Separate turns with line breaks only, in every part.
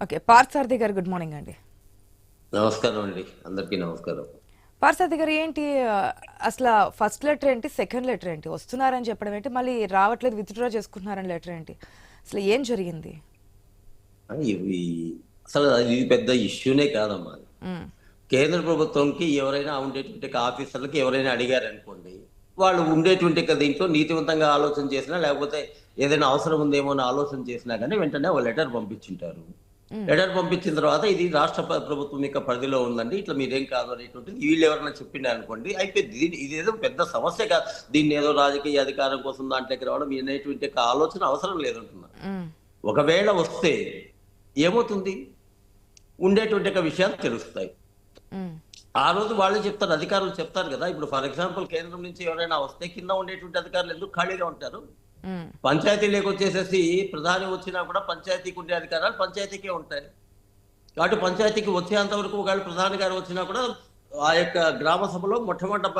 Okay Parthasarathi గారు good morning అండి.
నమస్కారం అండి. అందరికీ నమస్కారం.
పార్థసారథి గారు ఏంటి అసలు ఫస్ట్ లెటర్ ఏంటి సెకండ్ లెటర్ ఏంటి? వస్తున్నారని చెప్పడం ఏంటి మళ్ళీ రావట్లేదు విత్డ్రా చేసుకుంటున్నారని లెటర్ ఏంటి? అసలు ఏం జరిగింది?
ఇవి అసలు ఇది పెద్ద ఇష్యూనే కాదమ్మా
మ్మ్.
కేంద్ర ప్రభుత్వంకి ఎవరైనా ఉండేటువంటి ఆఫీసర్లకి ఎవరైనా అడిగారు వాళ్ళు ఉండేటువంటి దీంట్లో నీతివంతంగా ఆలోచన చేసినా లేకపోతే ఏదైనా అవసరం ఉందేమో అని ఆలోచన చేసినా కానీ వెంటనే ఒక లెటర్ పంపించుంటారు. లెటర్ పంపించిన తర్వాత ఇది రాష్ట్ర ప్ర- ప్రభుత్వం యొక్క పరిధిలో ఉందండి. ఇట్లా మీరేం కాదు అనేటువంటిది వీళ్ళు ఎవరైనా చెప్పిండే అనుకోండి అయిపోయింది. దీని ఇదేదో పెద్ద సమస్య కాదు దీన్ని ఏదో రాజకీయ అధికారం కోసం దాంట్లోకి రావడం అనేటువంటి ఆలోచన అవసరం లేదంటున్నా. ఒకవేళ వస్తే ఏమవుతుంది? ఉండేటువంటి విషయాలు తెలుస్తాయి. ఆ రోజు వాళ్ళు చెప్తారు అధికారులు చెప్తారు కదా. ఇప్పుడు ఫర్ ఎగ్జాంపుల్ కేంద్రం నుంచి ఎవరైనా వస్తే కింద ఉండేటువంటి అధికారులు ఎందుకు ఖాళీగా ఉంటారు?
మ్మ్.
పంచాయతీలోకి వచ్చేసేసి ప్రధాని వచ్చినా కూడా పంచాయతీకి ఉండే అధికారాలు పంచాయతీకే ఉంటాయి. కాబట్టి పంచాయతీకి వచ్చేంత వరకు ఒకవేళ ప్రధాని గారు వచ్చినా కూడా ఆ యొక్క గ్రామ సభలో మొట్టమొదట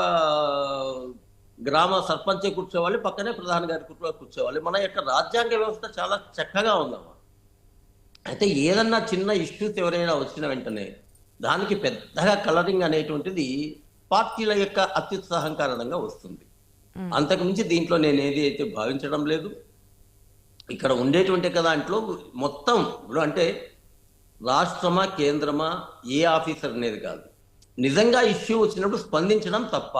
గ్రామ సర్పంచే కూర్చోవాలి పక్కనే ప్రధాని గారు కూర్చో కూర్చోవాలి. మన యొక్క రాజ్యాంగ వ్యవస్థ చాలా చక్కగా ఉందమ్మా. అయితే ఏదన్నా చిన్న ఇష్యూస్ ఎవరైనా వచ్చిన వెంటనే దానికి పెద్దగా కలరింగ్ అనేటువంటిది పార్టీల యొక్క అత్యుత్సాహం కారణంగా వస్తుంది. అంతకు మించి దీంట్లో నేను ఏది అయితే భావించడం లేదు. ఇక్కడ ఉండేటువంటి ఒక దాంట్లో మొత్తం ఇప్పుడు అంటే రాష్ట్రమా కేంద్రమా ఏ ఆఫీసర్ అనేది కాదు. నిజంగా ఇష్యూ వచ్చినప్పుడు స్పందించడం తప్ప.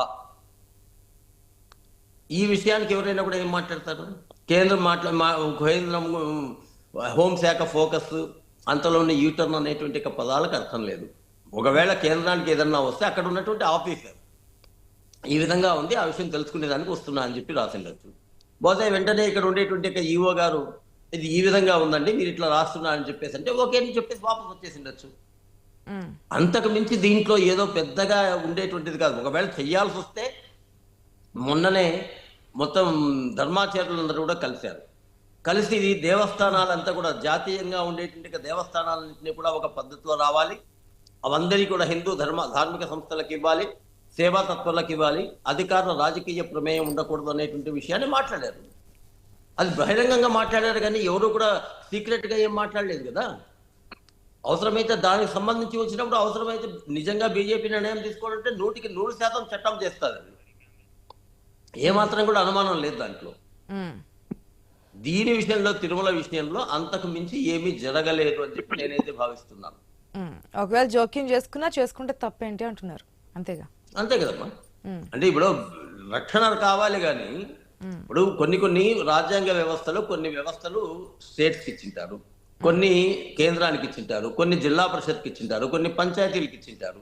ఈ విషయానికి ఎవరైనా కూడా ఏం మాట్లాడతారు? కేంద్రం మాట్లా కేంద్రం హోంశాఖ ఫోకస్ అంతలో ఉన్న యూటర్న్ అనేటువంటి పదాలకు అర్థం లేదు. ఒకవేళ కేంద్రానికి ఏదన్నా వస్తే అక్కడ ఉన్నటువంటి ఆఫీసర్ ఈ విధంగా ఉంది ఆ విషయం తెలుసుకునేదానికి వస్తున్నా అని చెప్పి రాసిండొచ్చు. బహుశా వెంటనే ఇక్కడ ఉండేటువంటి ఈఓ గారు ఇది ఈ విధంగా ఉందండి మీరు ఇట్లా రాస్తున్నా అని చెప్పేసి అంటే ఓకే అని చెప్పేసి వాపస్ వచ్చేసిండొచ్చు. అంతకు మించి దీంట్లో ఏదో పెద్దగా ఉండేటువంటిది కాదు. ఒకవేళ చెయ్యాల్సి వస్తే మొన్ననే మొత్తం ధర్మాచార్యులందరూ కూడా కలిశారు. కలిసి దేవస్థానాలంతా కూడా జాతీయంగా ఉండేటువంటి దేవస్థానాలన్నింటినీ కూడా ఒక పద్ధతిలో రావాలి. అవందరికీ కూడా హిందూ ధర్మ ధార్మిక సంస్థలకు ఇవ్వాలి సేవా తత్పరులకు ఇవ్వాలి అధికారుల రాజకీయ ప్రమేయం ఉండకూడదు అనేటువంటి విషయాన్ని మాట్లాడారు అది బహిరంగంగా మాట్లాడారు కానీ ఎవరు కూడా సీక్రెట్గా ఏం మాట్లాడలేదు కదా అవసరమైతే దానికి సంబంధించి వచ్చినప్పుడు అవసరమైతే నిజంగా బీజేపీ నిర్ణయం తీసుకోవాలంటే నూటికి నూరు శాతం చట్టం చేస్తుంది అది ఏమాత్రం కూడా అనుమానం లేదు దాంట్లో. దీని విషయంలో తిరుమల విషయంలో అంతకు మించి ఏమీ జరగలేదు అని చెప్పి నేనైతే భావిస్తున్నాను.
ఒకవేళ జోక్యం చేసుకున్నా చేసుకుంటే తప్పేంటి అంటున్నారు. అంతేగా.
అంతే కదమ్మా.
మ్మ్.
అంటే ఇప్పుడు రక్షణ కావాలి కానీ ఇప్పుడు కొన్ని కొన్ని రాజ్యాంగ వ్యవస్థలు కొన్ని వ్యవస్థలు స్టేట్స్కి ఇచ్చింటారు. కొన్ని కేంద్రానికి ఇచ్చింటారు. కొన్ని జిల్లా పరిషత్కి ఇచ్చింటారు. కొన్ని పంచాయతీలకు ఇచ్చింటారు.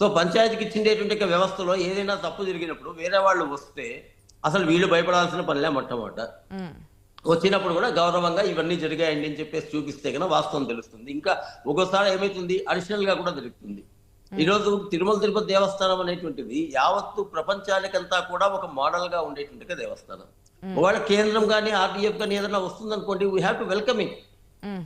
సో పంచాయతీకి ఇచ్చిండేటువంటి వ్యవస్థలో ఏదైనా తప్పు జరిగినప్పుడు వేరే వాళ్ళు వస్తే అసలు వీళ్ళు భయపడాల్సిన పనిలే మొట్టమొదట. వచ్చినప్పుడు కూడా గౌరవంగా ఇవన్నీ జరిగాయండి అని చెప్పేసి చూపిస్తే కనుక వాస్తవం తెలుస్తుంది. ఇంకా ఒక్కోసారి ఏమైతుంది? అడిషనల్గా కూడా జరుగుతుంది. ఈ రోజు తిరుమల తిరుపతి దేవస్థానం అనేటువంటిది యావత్తు ప్రపంచానికంతా కూడా ఒక మోడల్గా ఉండేటువంటి దేవస్థానం. ఒకవేళ కేంద్రం కానీ ఆర్డీఎఫ్ కానీ ఏదైనా వస్తుందనుకోండి we have to welcome it
hmm.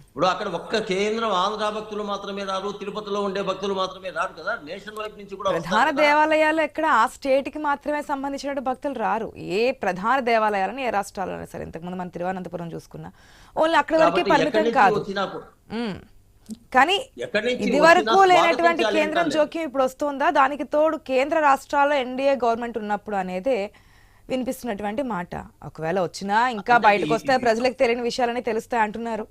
ఇప్పుడు అక్కడ ఒక్క కేంద్రం ఆంధ్ర భక్తులు మాత్రమే రారు తిరుపతిలో ఉండే భక్తులు మాత్రమే రారు కదా? నేషన్ వైపు నుంచి కూడా
ప్రధాన. దేవాలయాలు ఎక్కడ? ఆ స్టేట్కి మాత్రమే సంబంధించిన భక్తులు రారు. ఏ ప్రధాన దేవాలయాలని ఏ రాష్ట్రాల్లో సరే. ఇంతకుముందు మన తిరువనంతపురం చూసుకున్నా. ఓన్లీ అక్కడ వరకే పరిమితం కాదు. కానీ ఇది వరకు లేనటువంటి కేంద్రం. జోక్యం ఇప్పుడు వస్తుందా? దానికి తోడు కేంద్ర రాష్ట్రాల్లో ఎన్డీఏ గవర్నమెంట్ ఉన్నప్పుడు అనేదే వినిపిస్తున్నటువంటి మాట. ఒకవేళ వచ్చినా ఇంకా బయటకు వస్తే ప్రజలకు తెలియని విషయాలని తెలుస్తాయి అంటున్నారు.